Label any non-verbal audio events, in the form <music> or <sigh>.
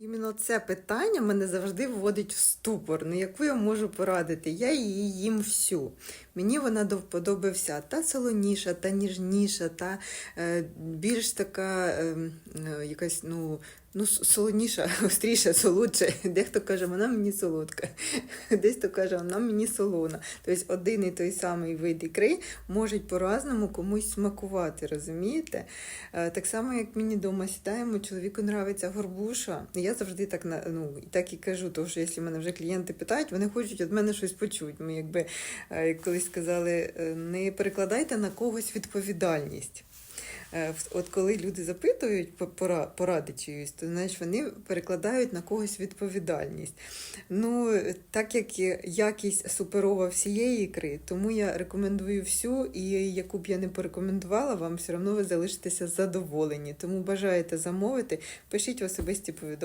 Іменно це питання мене завжди вводить в ступор. Ну, яку я можу порадити? Я її їм всю. Мені вона до вподоби вся. Та солоніша, та ніжніша, та е, більш така е, е, якась, ну, ну, солоніша, <laughs> остріша, солодша. <laughs> Дехто каже, вона мені солодка, <laughs> десь хто каже, вона мені солона. Тобто один і той самий вид ікри можуть по-разному комусь смакувати, розумієте? Е, Так само, як мені вдома сідаємо, чоловіку нравиться горбуша. І Я завжди так ну так і кажу, тому що якщо мене вже клієнти питають, вони хочуть від мене щось почути. Ми якби е, колись сказали, е, не перекладайте на когось відповідальність. Е, От коли люди запитують поради чиюсь, то знаєш, вони перекладають на когось відповідальність. Ну, так як якість суперова всієї ікри, тому я рекомендую всю, і яку б я не порекомендувала, вам все одно ви залишитеся задоволені. Тому бажаєте замовити, пишіть в особисті повідомлення.